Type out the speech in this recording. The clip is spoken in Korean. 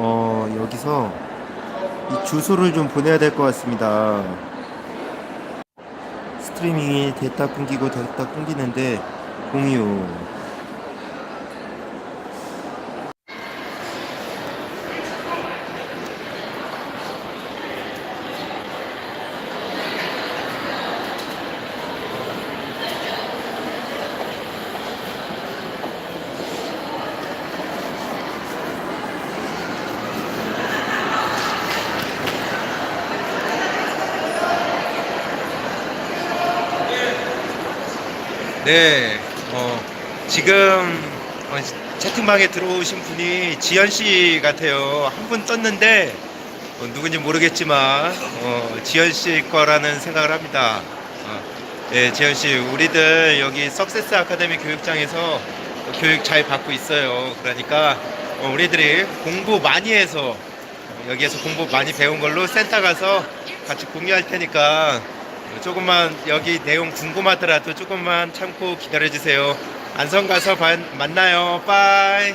어, 여기서 이 주소를 좀 보내야 될 것 같습니다. 스트리밍이 됐다 끊기고 됐다 끊기는데 공유. 네, 어, 지금 어, 채팅방에 들어오신 분이 지현 씨 같아요. 한 분 떴는데 어, 누군지 모르겠지만 어, 지현 씨 거라는 생각을 합니다. 어, 네, 지현 씨, 우리들 여기 석세스 아카데미 교육장에서 교육 잘 받고 있어요. 그러니까 어, 우리들이 공부 많이 해서 여기에서 공부 많이 배운 걸로 센터 가서 같이 공유할 테니까 조금만 여기 내용 궁금하더라도 조금만 참고 기다려 주세요. 안성 가서 반- 만나요. 빠이.